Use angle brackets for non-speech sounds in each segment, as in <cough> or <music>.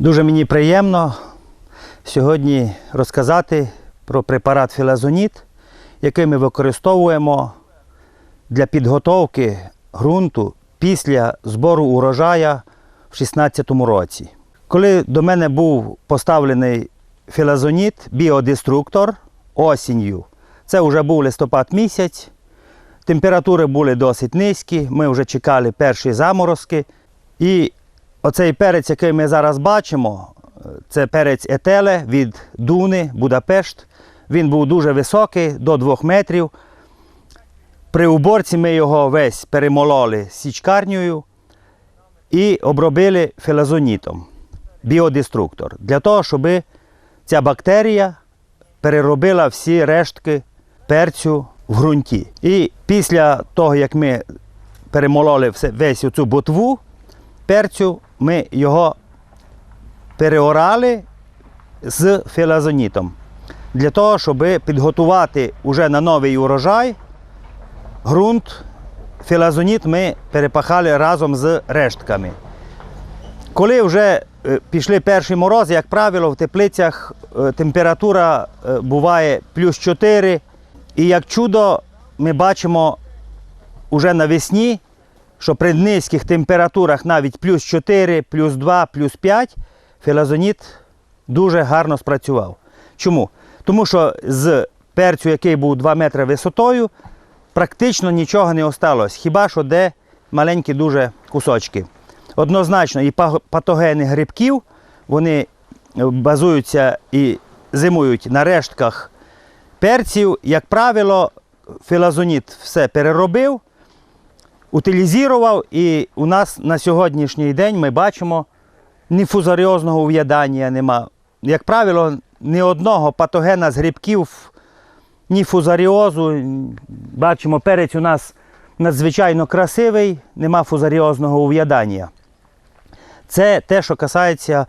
Дуже мені приємно сьогодні розказати про препарат філазоніт, який ми використовуємо для підготовки ґрунту після збору урожая в 2016 році. Коли до мене був поставлений філазоніт, біодеструктор осінню, це вже був листопад місяць, температури були досить низькі, ми вже чекали перші заморозки. І оцей перець, який ми зараз бачимо, це перець етеле від Дуни, Будапешт. Він був дуже високий, до 2 метрів. При уборці ми його весь перемололи січкарнею і обробили філазонітом, біодеструктор, для того, щоб ця бактерія переробила всі рештки перцю в ґрунті. І після того, як ми перемололи весь цю ботву перцю, ми його переорали з філазонітом. Для того, щоб підготувати уже на новий урожай ґрунт, філазоніт ми перепахали разом з рештками. Коли вже е, пішли перші морози, як правило, в теплицях е, температура е, буває плюс 4. І як чудо, ми бачимо уже навесні, що при низьких температурах навіть плюс 4, плюс 2, плюс 5 філазоніт дуже гарно спрацював. Чому? Тому що з перцю, який був 2 метри висотою, практично нічого не осталось, хіба що де маленькі дуже кусочки. Однозначно, і патогени грибків, вони е, базуються і зимують на рештках перців. Як правило, філазоніт все переробив, утилізував, і у нас на сьогоднішній день ми бачимо ні фузаріозного ув'ядання нема. Як правило, ні одного патогена з грибків, ні фузаріозу. Бачимо, перець у нас надзвичайно красивий, нема фузаріозного ув'ядання. Це те, що касається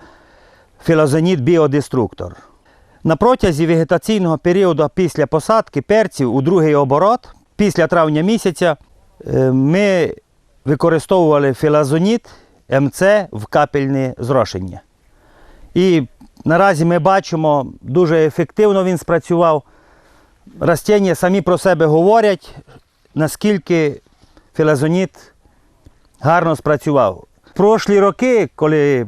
філозоніт біодеструктор. На протязі вегетаційного періоду після посадки перців у другий оборот, після травня місяця, ми використовували філазоніт МЦ в капельне зрошення. І наразі ми бачимо, дуже ефективно він спрацював. Растіння самі про себе говорять, наскільки філазоніт гарно спрацював. В прошлі роки, коли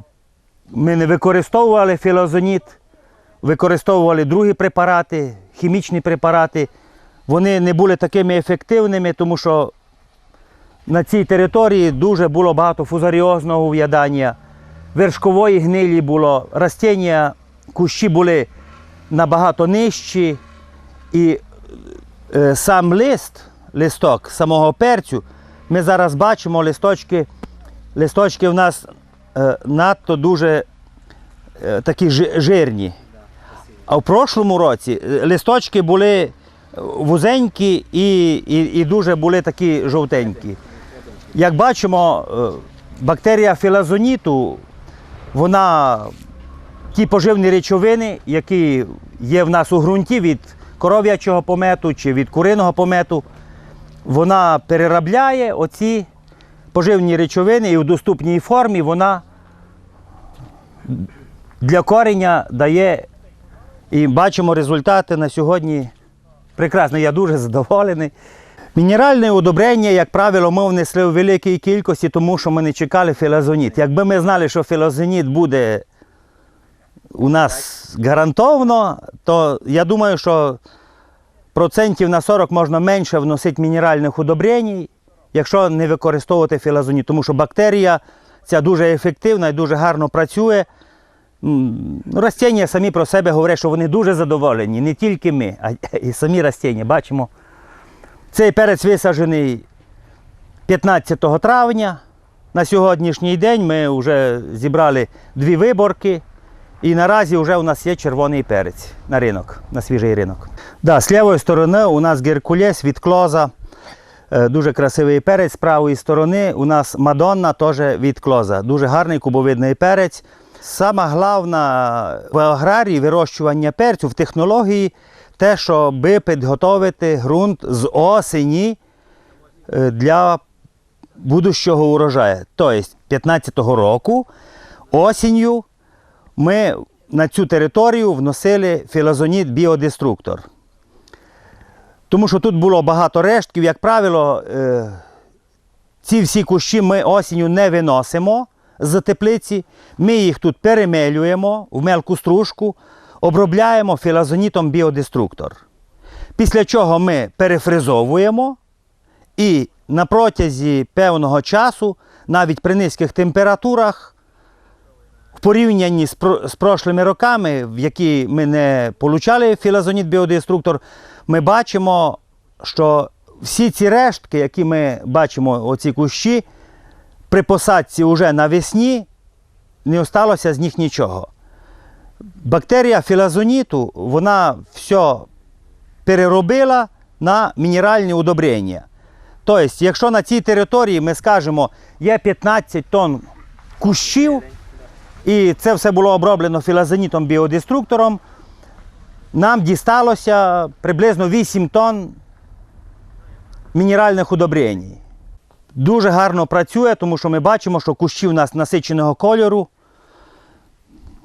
ми не використовували філозоніт, використовували другі препарати, хімічні препарати, вони не були такими ефективними, тому що на цій території дуже було багато фузаріозного ув'ядання, вершкової гнилі було, растіння, кущі були набагато нижчі. І е, сам лист, листок самого перцю, ми зараз бачимо листочки. Листочки в нас е, надто дуже е, такі жирні. А в прошлому році е, листочки були вузенькі і, і, і дуже були такі жовтенькі. Як бачимо, е, бактерія філазоніту, вона ті поживні речовини, які є в нас у ґрунті від коров'ячого помету чи від куриного помету, вона переробляє оці поживні речовини і в доступній формі вона для кореня дає і бачимо результати на сьогодні. Прекрасно, я дуже <laughs> задоволений. Мінеральне удобрення, як правило, ми внесли у великій кількості, тому що ми не чекали філозоніт. Якби ми знали, що філозоніт буде у нас гарантовано, то я думаю, що процентів на 40 можна менше вносити мінеральних удобрень, якщо не використовувати філозоніт. Тому що бактерія ця дуже ефективна і дуже гарно працює. Ну, Растіння самі про себе говорять, що вони дуже задоволені, не тільки ми, а і самі растіння. Бачимо. Цей перець висаджений 15 травня. На сьогоднішній день ми вже зібрали дві виборки. І наразі вже у нас є червоний перець на ринок, на свіжий ринок. Да, з лівої сторони у нас геркулес від клоза. Е, Дуже красивий перець. З правої сторони у нас Мадонна теж від клоза. Дуже гарний кубовидний перець. Сама головна в аграрії вирощування перцю в технології те, щоб підготовити ґрунт з осені е, для будущого урожаю. Тобто 15-го року осінню ми на цю територію вносили філозоніт біодеструктор. Тому що тут було багато рештків, як правило, е, ці всі кущі ми осінню не виносимо з теплиці. Ми їх тут перемелюємо в мелку стружку, обробляємо філозонітом біодеструктор. Після чого ми перефризовуємо і на протязі певного часу, навіть при низьких температурах, в порівнянні з, про- з прошлими роками, в які ми не получали філозоніт біодеструктор, ми бачимо, що всі ці рештки, які ми бачимо, оці кущі, при посадці вже навесні не осталося з них нічого. Бактерія філозоніту, вона все переробила на мінеральні удобрення. Тобто, якщо на цій території ми скажемо, є 15 тонн кущів, і це все було оброблено філозонітом біодеструктором, нам дісталося приблизно 8 тонн мінеральних удобрень. Дуже гарно працює, тому що ми бачимо, що кущі у нас насиченого кольору,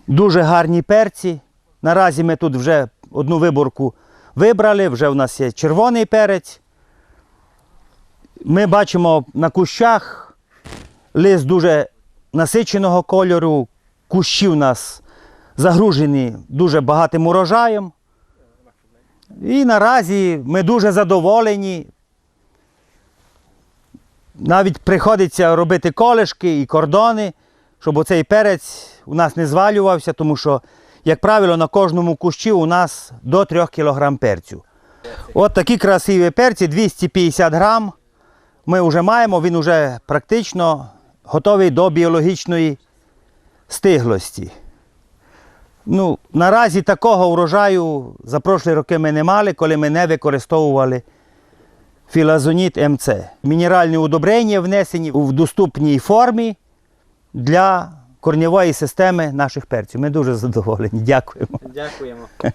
дуже гарні перці. Наразі ми тут вже одну виборку вибрали, вже у нас є червоний перець. Ми бачимо на кущах лист дуже насиченого кольору, кущі у нас загружені дуже багатим урожаєм. І наразі ми дуже задоволені. Навіть приходиться робити колешки і кордони, щоб оцей перець у нас не звалювався, тому що, як правило, на кожному кущі у нас до 3 кг перцю. От такі красиві перці, 250 грам. Ми вже маємо, він вже практично готовий до біологічної стиглості. Ну, наразі такого урожаю за прошлі роки ми не мали, коли ми не використовували філазоніт МЦ. Мінеральні удобрення внесені в доступній формі для корньової системи наших перців. Ми дуже задоволені. Дякуємо. Дякуємо. <laughs>